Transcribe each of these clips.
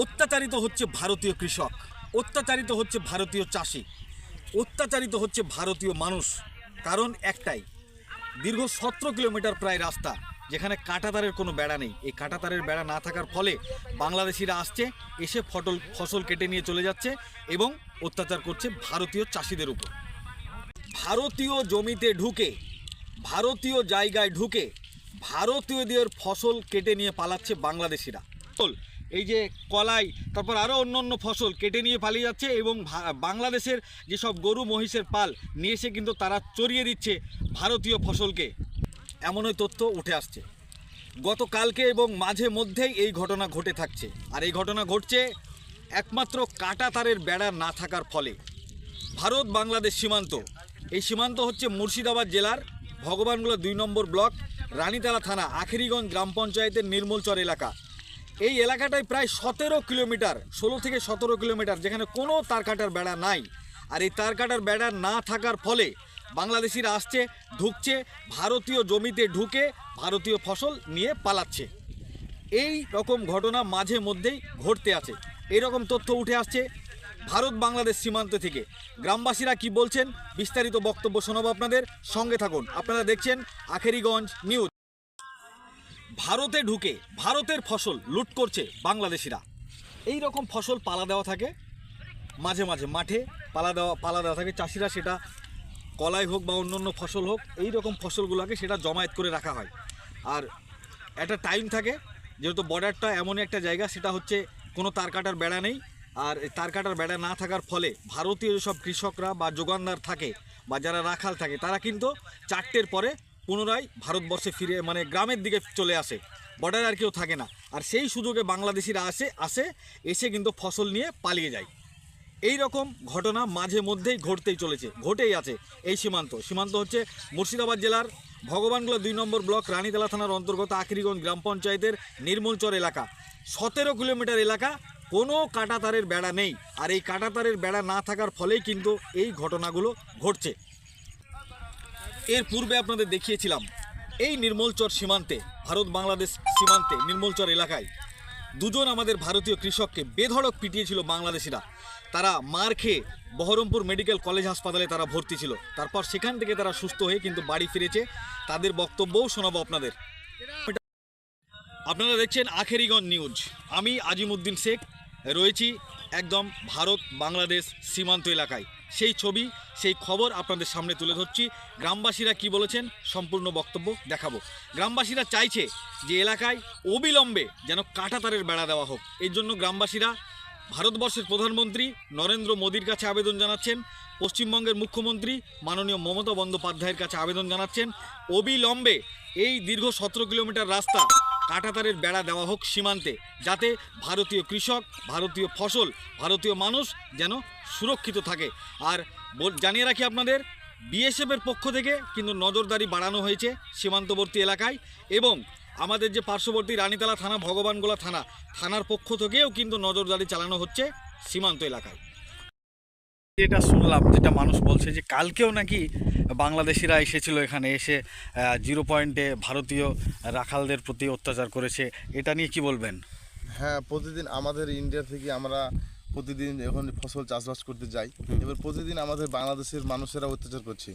অত্যাচারিত হচ্ছে ভারতীয় কৃষক, অত্যাচারিত হচ্ছে ভারতীয় চাষি, অত্যাচারিত হচ্ছে ভারতীয় মানুষ। কারণ একটাই, দীর্ঘ সতেরো কিলোমিটার প্রায় রাস্তা, যেখানে কাঁটাতারের কোনো বেড়া নেই। এই কাঁটাতারের বেড়া না থাকার ফলে বাংলাদেশিরা আসছে, এসে ফটল, ফসল কেটে নিয়ে চলে যাচ্ছে এবং অত্যাচার করছে ভারতীয় চাষিদের উপর। ভারতীয় জমিতে ঢুকে, ভারতীয় জায়গায় ঢুকে ভারতীয়দের ফসল কেটে নিয়ে পালাচ্ছে বাংলাদেশিরা। এই যে কলাই, তারপর আরও অন্য অন্য ফসল কেটে নিয়ে পালিয়ে যাচ্ছে এবং বাংলাদেশের যেসব গরু মহিষের পাল নিয়ে এসে কিন্তু তারা চড়িয়ে দিচ্ছে ভারতীয় ফসলকে। এমনই তথ্য উঠে আসছে। গতকালকে এবং মাঝে মধ্যেই এই ঘটনা ঘটে থাকছে। আর এই ঘটনা ঘটছে একমাত্র কাটা তারের বেড়া না থাকার ফলে। ভারত বাংলাদেশ সীমান্ত। এই সীমান্ত হচ্ছে মুর্শিদাবাদ জেলার ভগবানগুলা দুই নম্বর ব্লক, রানীতলা থানা, আখেরিগঞ্জ গ্রাম পঞ্চায়েতের নির্মলচর এলাকা। এই এলাকাটায় প্রায় সতেরো কিলোমিটার, ষোলো থেকে সতেরো কিলোমিটার, যেখানে কোনো তার কাটার বেড়া নাই। আর এই তার কাটার বেড়া না থাকার ফলে বাংলাদেশিরা আসছে, ঢুকছে, ভারতীয় জমিতে ঢুকে ভারতীয় ফসল নিয়ে পালাচ্ছে। এই রকম ঘটনা মাঝে মধ্যেই ঘটতে আছে। এই রকম তথ্য উঠে আসছে ভারত বাংলাদেশ সীমান্ত থেকে। গ্রামবাসীরা কি বলছেন, বিস্তারিত বক্তব্য শোনাবো আপনাদের। সঙ্গে থাকুন। আপনারা দেখছেন আখেরিগঞ্জ নিউজ। ভারতে ঢুকে ভারতের ফসল লুট করছে বাংলাদেশিরা। এই রকম ফসল পালা দেওয়া থাকে। মাঝে মাঝে মাঠে পালা দেওয়া পালা দেওয়া থাকে। চাষিরা সেটা কলাই হোক বা অন্য অন্য ফসল হোক, এই রকম ফসলগুলোকে সেটা জমায়েত করে রাখা হয়। আর একটা টাইম থাকে, যেহেতু বর্ডারটা এমনই একটা জায়গা, সেটা হচ্ছে কোনো তার কাটার বেড়া নেই। আর এই তার কাটার বেড়া না থাকার ফলে ভারতীয় যেসব কৃষকরা বা যোগানদার থাকে বা যারা রাখাল থাকে, তারা কিন্তু চারটের পরে পুনরায় ভারতবর্ষে ফিরে মানে গ্রামের দিকে চলে আসে। বর্ডারে আর কেউ থাকে না। আর সেই সুযোগে বাংলাদেশিরা আসে আসে, এসে কিন্তু ফসল নিয়ে পালিয়ে যায়। এই রকম ঘটনা মাঝে মধ্যেই ঘটতেই চলেছে, ঘটেই আছে এই সীমান্ত। সীমান্ত হচ্ছে মুর্শিদাবাদ জেলার ভগবানগোলা দুই নম্বর ব্লক, রানীতলা থানার অন্তর্গত আখরিগঞ্জ গ্রাম পঞ্চায়েতের নির্মলচর এলাকা। সতেরো কিলোমিটার এলাকা, কোনো কাঁটাতারের বেড়া নেই। আর এই কাঁটাতারের বেড়া না থাকার ফলেই কিন্তু এই ঘটনাগুলো ঘটছে। এর পূর্বে আপনাদের দেখিয়েছিলাম এই নির্মলচর সীমান্তে, ভারত বাংলাদেশ সীমান্তে নির্মলচর এলাকায় দুজন আমাদের ভারতীয় কৃষককে বেধড়ক পিটিয়েছিল বাংলাদেশিরা। তারা মার খেয়ে বহরমপুর মেডিকেল কলেজ হাসপাতালে তারা ভর্তি ছিল। তারপর সেখান থেকে তারা সুস্থ হয়ে কিন্তু বাড়ি ফিরেছে। তাদের বক্তব্যও শোনাবো আপনাদের। আপনারা দেখছেন আখেরিগঞ্জ নিউজ। আমি আজিমুদ্দিন শেখ, রয়েছি একদম ভারত বাংলাদেশ সীমান্ত এলাকায়। সেই ছবি, সেই খবর আপনাদের সামনে তুলে ধরছি। গ্রামবাসীরা কি বলেছেন সম্পূর্ণ বক্তব্য দেখাবো। গ্রামবাসীরা চাইছে যে এলাকায় অবিলম্বে যেন কাঁটাতারের বেড়া দেওয়া হোক। এর জন্য গ্রামবাসীরা ভারতবর্ষের প্রধানমন্ত্রী নরেন্দ্র মোদীর কাছে আবেদন জানাচ্ছেন। পশ্চিমবঙ্গের মুখ্যমন্ত্রী মাননীয় মমতা বন্দ্যোপাধ্যায়ের কাছে আবেদন জানাচ্ছেন। অবিলম্বে এই দীর্ঘ সতেরো কিলোমিটার রাস্তা কাঁটাতারের বেড়া দেওয়া হোক সীমান্তে, যাতে ভারতীয় কৃষক, ভারতীয় ফসল, ভারতীয় মানুষ যেন সুরক্ষিত থাকে। আর জানিয়ে রাখি আপনাদের বিএসএফের পক্ষ থেকে কিন্তু নজরদারি বাড়ানো হয়েছে সীমান্তবর্তী এলাকায় এবং আমাদের যে পার্শ্ববর্তী রানীতলা থানা, ভগবানগোলা থানা, থানার পক্ষ থেকেও কিন্তু নজরদারি চালানো হচ্ছে সীমান্ত এলাকায়। যেটা শুনলাম যেটা মানুষ বলছে যে কালকেও নাকি বাংলাদেশিরা এসেছিল এখানে এসে জিরো পয়েন্টে ভারতীয় রাখালদের প্রতি অত্যাচার করেছে। এটা নিয়ে কি বলবেন? হ্যাঁ প্রতিদিন আমাদের ইন্ডিয়া থেকে আমরা প্রতিদিন এখন ফসল চাষবাস করতে যাই এবার প্রতিদিন আমাদের বাংলাদেশের মানুষেরা অত্যাচার করছে।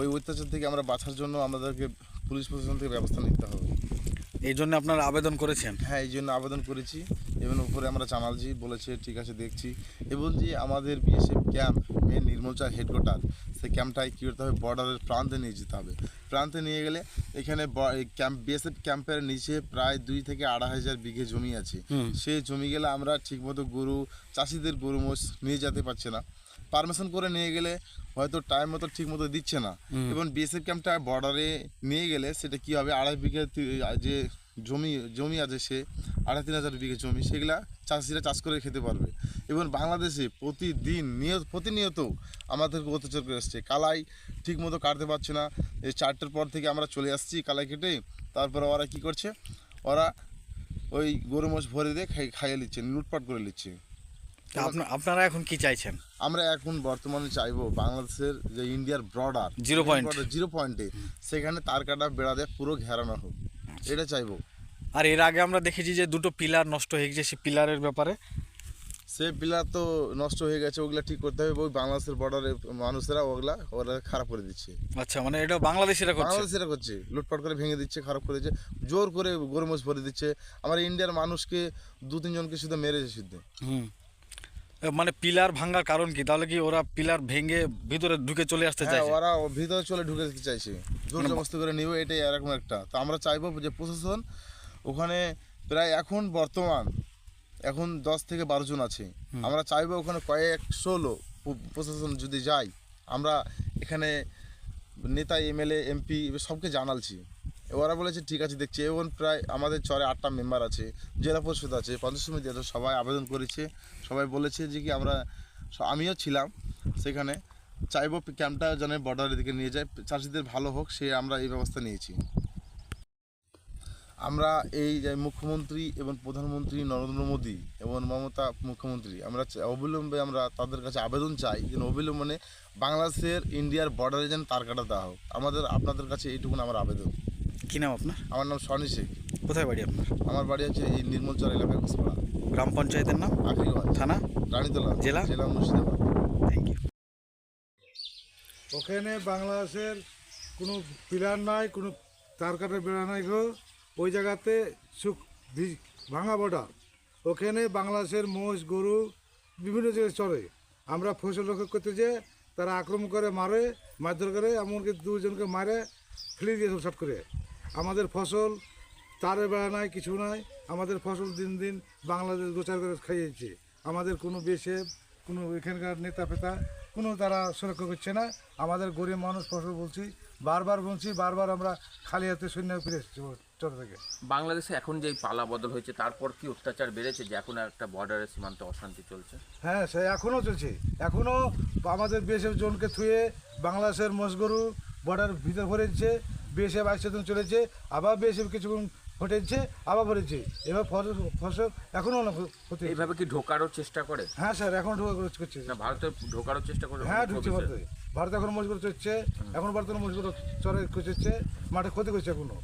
ওই অত্যাচার থেকে আমরা বাঁচার জন্য আমাদেরকে পুলিশ প্রশাসন থেকে ব্যবস্থা নিতে হবে। এই জন্য আপনারা আবেদন করেছেন? হ্যাঁ এই জন্য আবেদন করেছি। এবং উপরে আমরা জানালজি বলেছে ঠিক আছে দেখছি। এবং যে আমাদের BSF camp main Nirmalchar headquarter সেই ক্যাম্পটায় কী করতে হবে? বর্ডারের প্রান্তে নিয়ে যেতে হবে। প্রান্তে নিয়ে গেলে এখানে ক্যাম্প বিএসএফ ক্যাম্পের নিচে প্রায় দুই থেকে আড়াই হাজার বিঘে জমি আছে। সেই জমি গেলে আমরা ঠিকমতো গরু চাষিদের গরু মোষ নিয়ে যেতে পারছে না। পারমিশন করে নিয়ে গেলে হয়তো টাইম মতো ঠিক মতো দিচ্ছে না। এবং বিএসএফ ক্যাম্পটা বর্ডারে নিয়ে গেলে সেটা কি হবে? আড়াই বিঘে যে জমি জমি আছে সে আড়াই তিন হাজার বিঘে জমি সেগুলা চাষিরা চাষ করে খেতে পারবে। এবং বাংলাদেশে প্রতিদিন নিয়ত প্রতিনিয়ত আমাদেরকে অত্যাচার করে আসছে। কালাই ঠিক মতো কাটতে পারছে না। এই চারটের পর থেকে আমরা চলে আসছি কালাই কেটে। তারপরে ওরা কি করছে? ওরা ওই গরু মোষ ভরে দিয়ে খাই খাইয়ে নিচ্ছে লুটপাট করে নিচ্ছে। আপনারা এখন কি চাইছেন? আমরা এখন বর্তমানে চাইব বাংলাদেশের যে ইন্ডিয়ার বর্ডার জিরো পয়েন্ট জিরো পয়েন্টে সেখানে তার কাটা বেড়া দিয়ে পুরো ঘেরানো হোক। এটা চাইব। আর এর আগে আমরা দেখেছি যে দুটো পিলার নষ্ট হয়ে গেছে সেই পিলারের ব্যাপারে। সে পিলার তো নষ্ট হয়ে গেছে ওগুলা ঠিক করতে হবে। ওই বাংলাদেশের বর্ডারে মানুষেরা ওগুলা ওরা খারাপ করে দিচ্ছে। আচ্ছা মানে এটা বাংলাদেশিরা করছে? বাংলাদেশেরা করছে। লুটপাট করে ভেঙে দিচ্ছে খারাপ করে দিচ্ছে জোর করে গরমোজ ভরে দিচ্ছে। আমার ইন্ডিয়ার মানুষকে দু তিনজনকে শুধু মেরেছে শুদ্ধ হুম। মানে পিলার ভাঙার কারণ কি? তাহলে কি ওরা পিলার ভেঙে ভিতরে ঢুকে চলে আসতে হ্যাঁ চাইছে? ওরা ভিতরে চলে ঢুকে যেতে চাইছে। জোর মানে জবস্তি করে নিবে এটাই এরকম একটা। তো আমরা চাইব যে প্রশাসন ওখানে প্রায় এখন বর্তমান এখন দশ থেকে বারো জন আছে। আমরা চাইব ওখানে কয়েকশো লোক প্রশাসন যদি যায় আমরা এখানে নেতা এমএলএ এমপি সবকে জানালছি। ওরা বলেছে, ঠিক আছে, দেখছি। এবং প্রায় আমাদের চরে আটটা মেম্বার আছে, জেলা পরিষদ আছে, পঞ্চায়েত সমিতি আছে, সবাই আবেদন করেছে। সবাই বলেছে যে কি আমরা আমিও ছিলাম সেখানে। চাইব ক্যাম্পটা যেন বর্ডারের দিকে নিয়ে যায়। চাষিদের ভালো হোক, সে আমরা এই ব্যবস্থা নিয়েছি। আমরা এই যে মুখ্যমন্ত্রী এবং প্রধানমন্ত্রী নরেন্দ্র মোদী এবং মমতা মুখ্যমন্ত্রী, আমরা অবিলম্বে আমরা তাদের কাছে আবেদন চাই যেন অবিলম্বনে বাংলাদেশের ইন্ডিয়ার বর্ডারে যেন তার কাটা দেওয়া হোক। আমাদের, আপনাদের কাছে এইটুকুন আমার আবেদন। কি নাম আপনার? আমার নাম সনি শেখ। কোথায় বাড়ি আপনার? আমার বাড়ি আছে এই নির্মলচর এলাকায় ঘোষপাড়া গ্রাম পঞ্চায়েতের নাম? আখরিগঞ্জ থানা? রানীতলা। জেলা? জেলা মুর্শিদাবাদ। থ্যাংক ইউ ওখানে বাংলাদেশের কোনো পিলার নাই কোনো তার কাটার বেড়া নাই গো। ওই জায়গাতে সুখ ভাঙা বর্ডার। ওখানে বাংলাদেশের মোষ গরু বিভিন্ন জায়গায় চলে আমরা ফসল রক্ষা করতে যে তারা আক্রমণ করে মারে মারধর করে এমনকি দুজনকে মারে ফেলে দিয়ে সব করে। আমাদের ফসল তারে বেড়া নাই কিছু নাই আমাদের ফসল দিন দিন বাংলাদেশ গোচার করে খাইয়েছে। আমাদের কোনো বেশে কোনো এখানকার নেতা ফেতা কোনো তারা সুরক্ষা করছে না। আমাদের গরিব মানুষ ফসল বলছি বারবার বলছি বারবার আমরা খালি হাতে সৈন্য ফিরে এসেছি চর থেকে। বাংলাদেশে এখন যে পালা বদল হয়েছে তারপর কি অত্যাচার বেড়েছে যে এখন একটা বর্ডারের সীমান্তে অশান্তি চলছে? হ্যাঁ সে এখনও চলছে। এখনও আমাদের বিএসএফ জনকে থুয়ে বাংলাদেশের মসগরু বর্ডার ভিতর ভরেছে বিএসএফ আইসে চলেছে আবার বিএসএফ কিছুক্ষণ ঘটেছে আবার ভরেছে এবার ফসল ফসল এখনও অনেক হচ্ছে। এইভাবে কি ঢোকারও চেষ্টা করে? হ্যাঁ স্যার এখন ঢোকা করছে। না ভারতে ঢোকারও চেষ্টা করে হ্যাঁ ঢুকছে ভারতে। ভারত এখন মজবুত হচ্ছে এখন ভারতের মজবুত চরে করছে মাঠে ক্ষতি করছে এখনও।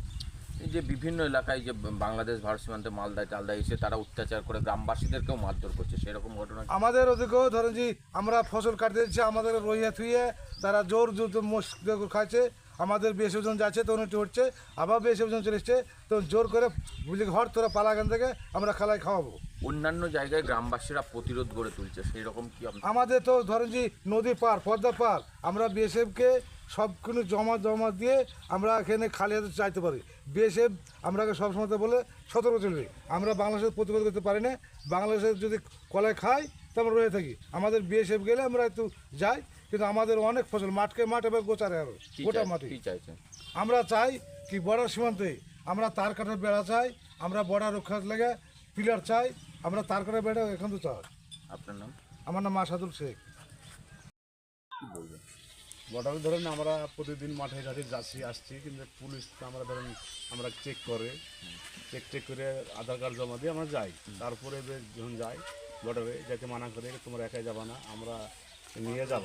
এই যে বিভিন্ন এলাকায় যে বাংলাদেশ ভারত সীমান্তে মালদা টালদা এসে তারা অত্যাচার করে গ্রামবাসীদেরকেও মারধর করছে সেরকম ঘটনা আমাদের ওদিকেও ধরেন যে আমরা ফসল কাটতে দিচ্ছি আমাদের রইয়া থুয়ে তারা জোর জোর মোষ খাচ্ছে। আমাদের বেশ ওজন যাচ্ছে তখন একটু হচ্ছে আবার বেশ ওজন চলে এসছে তখন জোর করে বুঝলি ঘর তোরা পালাগান থেকে আমরা খালাই খাওয়াবো। অন্যান্য জায়গায় গ্রামবাসীরা প্রতিরোধ গড়ে তুলছে সেই রকম কি আমাদের তো ধরেন যে নদী পার পদ্মা পার আমরা বিএসএফকে সব কিছু জমা জমা দিয়ে আমরা এখানে খালি হাতে চাইতে পারি। বিএসএফ আমরাকে সবসময় তো বলে সতর্ক চলবে আমরা বাংলাদেশের প্রতিবাদ করতে পারি না। বাংলাদেশের যদি কলায় খাই তো আমরা রয়ে থাকি। আমাদের বিএসএফ গেলে আমরা একটু যাই। কিন্তু আমাদের অনেক ফসল মাঠকে মাঠ এবার গোচারে আরও গোটা মাটি। চাইছেন? আমরা চাই কি বর্ডার সীমান্তে আমরা তার কাটার বেড়া চাই আমরা বর্ডার রক্ষার লেগে পিলার চাই আমরা তার কাটার বেড়া এখন তো চাই। আপনার নাম? আমার নাম মাসাদুল শেখ। বর্ডারে ধরেন আমরা প্রতিদিন মাঠে ঘাটে যাচ্ছি আসছি কিন্তু পুলিশ তো আমরা ধরেন আমরা চেক করে চেক চেক করে আধার কার্ড জমা দিয়ে আমরা যাই। তারপরে যখন যাই বর্ডারে যাতে মানা করে তোমরা একাই যাবা না আমরা নিয়ে যাব।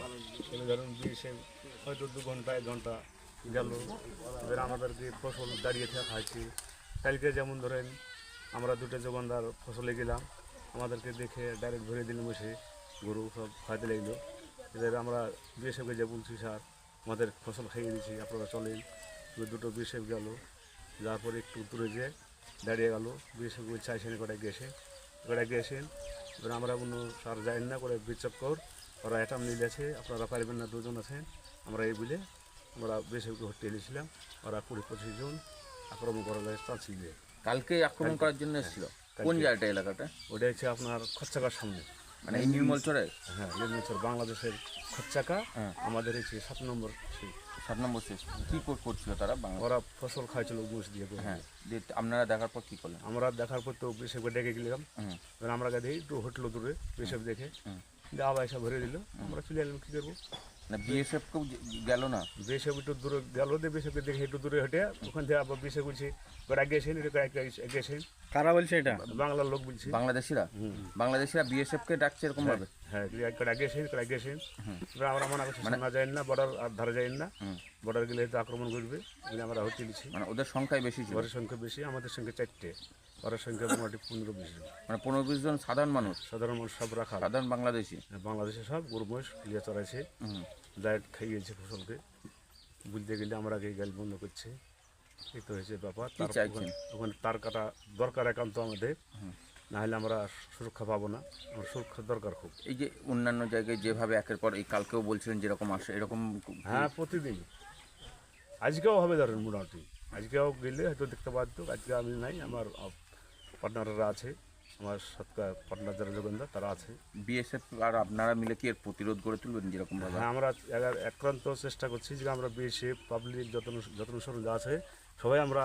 এবার ধরেন সে হয়তো দু ঘণ্টা এক ঘণ্টা গেল। এবার আমাদেরকে ফসল দাঁড়িয়ে থাকা খাইছি, কালকে যেমন ধরেন আমরা দুটো যোগানদার ফসলে গেলাম, আমাদেরকে দেখে ডাইরেক্ট ভরে দিল বসে গরু সব খাইতে লাগল। এদের আমরা বিএসএফকে যে বলছি, স্যার, আমাদের ফসল খাইয়ে দিচ্ছি আপনারা চলেন। দুটো বিএসএফ গেল। যাওয়ার পরে একটু দূরে যে দাঁড়িয়ে গেল। বিএসএফ চাইছেন কটা গেছে, কটা গেছেন। এবার আমরা কোনো, স্যার যাই না, করে বিচক্কর ওরা অ্যাটাম নিয়ে গেছে আপনারা পারবেন না দুজন আছেন আমরা এই বলে আমরা বিএসএফকে ভর্তি এনেছিলাম ওরা কুড়ি পঁচিশ জন আক্রমণ করার লাগে যে কালকে আক্রমণ করার জন্য এসেছিল? কোন জায়গাটা এলাকাটা? ওটা হচ্ছে আপনার খরচাকার সামনে। মানে এই নির্মল চরে? হ্যাঁ লিমিটর বাংলাদেশের খরচাকা হ্যাঁ। আমাদের হচ্ছে সাত নম্বর সাত। নম্বর শেষ কী কর- করছিল তারা ওরা ফসল খাইছিল ঘুষ দিয়ে হ্যাঁ দিয়ে। আপনারা দেখার পর কি করলেন? আমরা দেখার পর তো বিশেষকে ডেকে গেলাম। এবার আমরা গাড়ি একটু হোটেল দূরে বিশেষ দেখে। আবার এসে ভরে দিল। আমরা চলে এলাম কী করব? না বিএসএফ কেউ গেল না? বিশেষ একটু দূরে গেল দিয়ে দেখে একটু দূরে হেঁটে ওখান থেকে আবার বলছি ওরা গেছেন এটা গেছেন কারা বলছে এটা? বাংলার লোক বলছি। বাংলাদেশিরা? বাংলাদেশিরা বিএসএফ কে ডাকছে এরকম ভাবে? হ্যাঁ একটা গেছেন গেছেন এবার আমরা মনে করছি না যায় না বর্ডার আর ধারে যায় না। বর্ডার গেলে হয়তো আক্রমণ করবে আমরা হতে দিচ্ছি। মানে ওদের সংখ্যায় বেশি ছিল? ওর সংখ্যা বেশি আমাদের সংখ্যা চারটে। ওর সংখ্যা মোটামুটি পনেরো বিশ জন। মানে পনেরো বিশ জন সাধারণ মানুষ? সাধারণ মানুষ সব রাখা সাধারণ বাংলাদেশি? বাংলাদেশে সব গরু মহিষ লিয়ে চড়াইছে। ডাইরেক্ট খাইয়েছে ফসলকে। বলতে গেলে আমরা আগে গাল বন্ধ করছে। এই তো হয়েছে ব্যাপার। তার ওখানে- তার কাটা দরকার একান্ত আমাদের। না হলে আমরা সুরক্ষা পাবো না। আমার সুরক্ষার দরকার খুব। এই যে অন্যান্য জায়গায় যেভাবে একের পর এই কালকেও বলছিলেন যেরকম আসে এরকম হ্যাঁ প্রতিদিন। আজকেও হবে ধরেন মোটামুটি। আজকেও গেলে হয়তো দেখতে পারতো আজকে আমি নাই আমার পার্টনাররা আছে আমার সৎকার পার্টনার যারা যোগেন্দ্র তারা আছে। বিএসএফ আর আপনারা মিলে কি এর প্রতিরোধ গড়ে তুলবেন যেরকমভাবে হ্যাঁ আমরা এগার- একান্ত চেষ্টা করছি যে আমরা বিএসএফ পাবলিক যত যত অনুসরণ যা আছে সবাই আমরা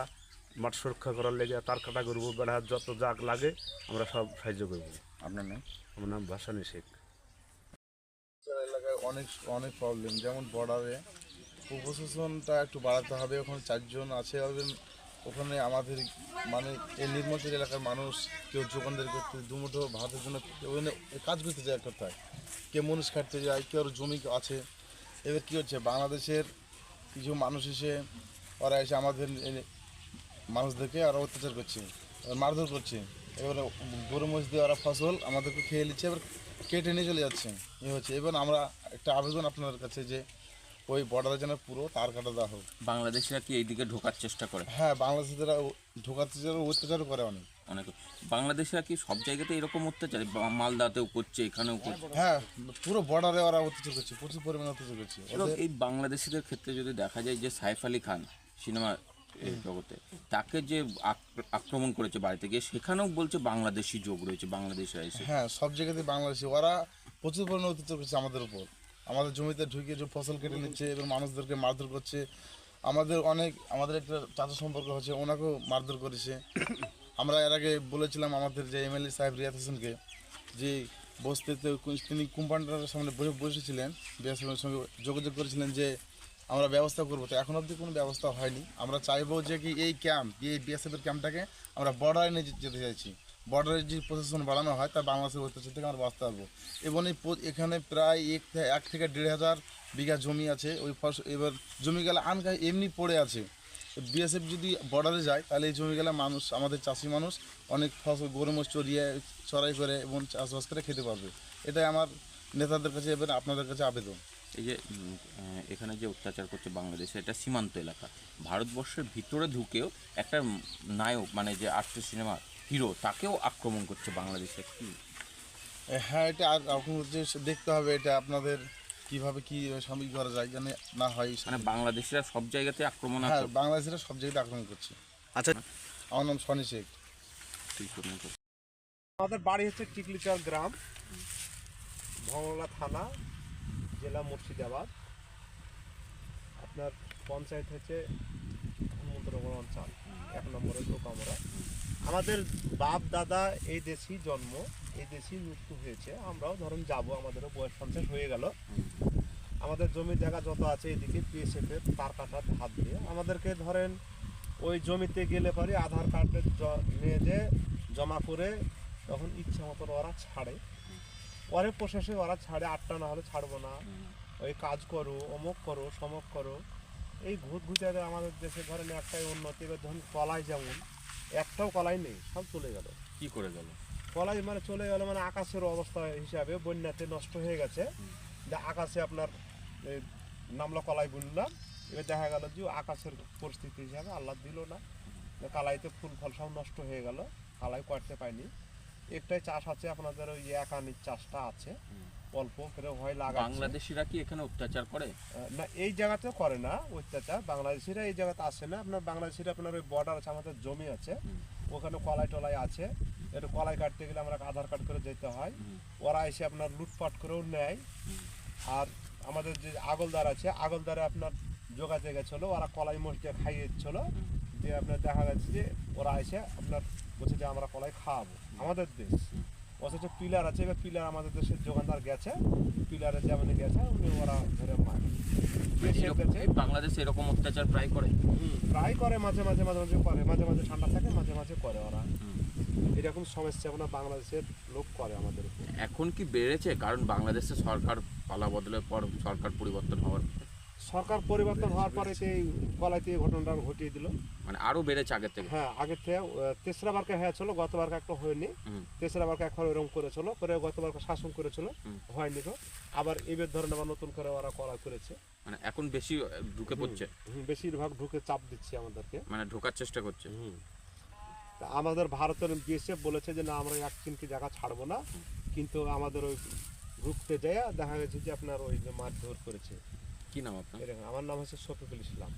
মাঠ সুরক্ষা করার লেগে তার কাটা করব বেড়া যত যা লাগে আমরা সব সাহায্য করব। আপনার নাম? আমার নাম ভাসানি শেখ। এলাকায় অনেক অনেক প্রবলেম যেমন বর্ডারে প্রশাসনটা একটু বাড়াতে হবে ওখানে চারজন আছে ওখানে আমাদের মানে এই নির্মচের এলাকার মানুষ, কেউ যোগানদারি করতে দুমুঠো ভাতের জন্য ওখানে কাজ করতে যায় কোথায় কেউ মানুষ কাটতে যায়, কেউ জমি আছে। এবার কী হচ্ছে, বাংলাদেশের কিছু মানুষ এসে, ওরা এসে আমাদের মানুষদেরকে ওরা অত্যাচার করছে মারধর করছে। এবার গরু মহিষ দিয়ে ওরা ফসল আমাদেরকে খেয়ে নিচ্ছে, এবার কেটে নিয়ে চলে যাচ্ছে। এ হচ্ছে, এবার আমরা একটা আবেদন আপনাদের কাছে যে ওই বর্ডারে যেন পুরো তার কাটা দেওয়া হোক। বাংলাদেশিরা কি এইদিকে ঢোকার চেষ্টা করে? হ্যাঁ বাংলাদেশিরা ঢোকাতে যারা অত্যাচারও করে অনেক। অনেক। বাংলাদেশিরা কি সব জায়গাতে এরকম অত্যাচার? মালদাতেও করছে এখানেও করছে। হ্যাঁ পুরো বর্ডারে ওরা অত্যাচার করছে প্রচুর পরিমাণে অত্যাচার করছে। এই বাংলাদেশিদের ক্ষেত্রে যদি দেখা যায় যে সাইফ আলী খান সিনেমা জগতে তাকে যে আক- আক্রমণ করেছে বাড়িতে গিয়ে সেখানেও বলছে বাংলাদেশি যোগ রয়েছে বাংলাদেশিরা এসে। হ্যাঁ সব জায়গাতে বাংলাদেশি। ওরা প্রচুর পরিমাণে অত্যাচার করছে আমাদের উপর। আমাদের জমিতে ঢুকে যে ফসল কেটে নিচ্ছে এবং মানুষদেরকে মারধর করছে, আমাদের অনেক, আমাদের একটা চাচা সম্পর্ক হচ্ছে, ওনাকেও মারধর করেছে। আমরা এর আগে বলেছিলাম আমাদের যে এমএলএ সাহেব রিয়াদ হোসেনকে যে বসতে তো তিনি কোম্পানিটার সামনে বসে, বসেছিলেন বিএসএফের সঙ্গে যোগাযোগ করেছিলেন যে আমরা ব্যবস্থা করব। তো এখন অবধি কোনো ব্যবস্থা হয়নি। আমরা চাইব যে কি এই ক্যাম্প এই বিএসএফের ক্যাম্পটাকে আমরা বর্ডারে নিয়ে যেতে চাইছি। বর্ডারে যে প্রশাসন বাড়ানো হয়, তা বাংলাদেশের অত্যাচার থেকে আমরা বাঁচতে পারব। এবং এই এখানে প্রায় এক এক থেকে দেড় হাজার বিঘা জমি আছে। ওই ফসল এবার জমিগুলো আনকা এমনি পড়ে আছে। বিএসএফ যদি বর্ডারে যায়, তাহলে এই জমিগুলো মানুষ, আমাদের চাষি মানুষ অনেক ফসল, গরু মোষ চড়িয়ে, চড়াই করে এবং চাষবাস করে খেতে পারবে। এটাই আমার নেতাদের কাছে এবার আপনাদের কাছে আবেদন। এই যে এখানে যে অত্যাচার করছে বাংলাদেশে, এটা সীমান্ত এলাকা। ভারতবর্ষের ভিতরে ঢুকেও একটা নায়ক মানে যে আর্টের সিনেমা হিরো তাকেও আক্রমণ করছে বাংলাদেশে কি? হ্যাঁ এটা আর এখন হচ্ছে দেখতে হবে এটা আপনাদের কীভাবে কি সামিল করা যায় যেন না হয় মানে বাংলাদেশিরা সব জায়গাতে আক্রমণ হ্যাঁ বাংলাদেশিরা সব জায়গাতে আক্রমণ করছে। আচ্ছা। আমার নাম সনি শেখ। আমাদের বাড়ি হচ্ছে টিকলিচর গ্রাম ভংলা থানা জেলা মুর্শিদাবাদ। আপনার পঞ্চায়েত হচ্ছে হনুমন্তনগর অঞ্চল এক নম্বরের লোক আমরা। আমাদের বাপ, দাদা, এই দেশেই জন্ম, এই দেশেই মৃত্যু হয়েছে। আমরাও ধরুন যাব, আমাদেরও বয়স পঞ্চাশ হয়ে গেল। আমাদের জমি জায়গা যত আছে এদিকে বিএসএফের তার কাটার হাত দিয়ে। আমাদেরকে ধরেন ওই জমিতে গেলে পরে আধার কার্ডের জ- নিয়ে যে জমা করে তখন ইচ্ছা মতো ওরা ছাড়ে। পরে প্রশেষে ওরা ছাড়ে, আটটা না হলে ছাড়বো না। ওই কাজ করো, অমুক করো, সমক করো। এই ঘুত ঘুচাতে আমাদের দেশে ধরেন একটাই উন্নতি, ধরুন কলাই যেমন। একটাও কলাই নেই সব চলে গেল। কি করে গেল? কলাই মানে চলে গেল মানে আকাশের অবস্থা হিসাবে বন্যাতে নষ্ট হয়ে গেছে। যে আকাশে আপনার নামলো কলাই বুনলাম এবার দেখা গেল যে আকাশের পরিস্থিতি হিসাবে আল্লাহ দিল না। কলাইতে কালাইতে ফুল ফল সব নষ্ট হয়ে গেল কালাই করতে পাইনি। একটাই চাষ আছে আপনাদের ওই একানির চাষটা আছে। অল্প করে হয় লাগাচ্ছে। বাংলাদেশিরা কি এখানে অত্যাচার করে? না এই জায়গাতে করে না অত্যাচার। বাংলাদেশিরা এই জায়গাতে আসে না। আপনার বাংলাদেশিরা আপনার ওই বর্ডার আছে আমাদের জমি আছে। ওখানে কলাই টলাই আছে। একটু কলাই কাটতে গেলে আমরা আধার কার্ড করে যেতে হয়। ওরা এসে আপনার লুটপাট করেও নেয়। আর আমাদের যে আগলদার আছে আগলদারে আপনার যোগাতে গেছিল ওরা কলাই দিয়ে খাইয়েছিল। দিয়ে আপনার দেখা গেছে যে ওরা এসে আপনার বলছে যে আমরা কলাই খাওয়াবো আমাদের দেশ। অথচ পিলার আছে এবার পিলার আমাদের দেশের যোগানদার গেছে। পিলারে যেমন গেছে উনি ওরা ধরে মারে। এই বাংলাদেশে এরকম অত্যাচার প্রায় করে? হুম, প্রায় করে মাঝে মাঝে মাঝে মাঝে করে মাঝে মাঝে ঠান্ডা থাকে মাঝে মাঝে করে ওরা। এরকম সমস্যা আপনার বাংলাদেশের লোক করে আমাদের এখন কি বেড়েছে? কারণ বাংলাদেশে সরকার পালা বদলের পর সরকার পরিবর্তন হওয়ার সরকার পরিবর্তন হওয়ার পরে এই কলাইতে এই ঘটনাটা ঘটিয়ে দিল। মানে আরও বেড়েছে আগের থেকে? হ্যাঁ আগের থেকে তেসরা বারকে হয়েছিল গতবার একটা হয়নি। তেসরা বারকে এখন এরকম করেছিল করে গতবার শাসন করেছিল হয়নি তো। আবার এবার ধরনের আবার নতুন করে ওরা করা করেছে। মানে এখন বেশি ঢুকে পড়ছে? বেশিরভাগ ঢুকে চাপ দিচ্ছে আমাদেরকে। মানে ঢোকার চেষ্টা করছে? আমাদের ভারতের বিএসএফ বলেছে যে না আমরা এক চিনকি জায়গা ছাড়বো না। কিন্তু আমাদের ওই ঢুকতে যায় দেখা গেছে যে আপনার ওই যে মারধর করেছে। কি নাম আপনার? আমার নাম হচ্ছে শফিকুল ইসলাম।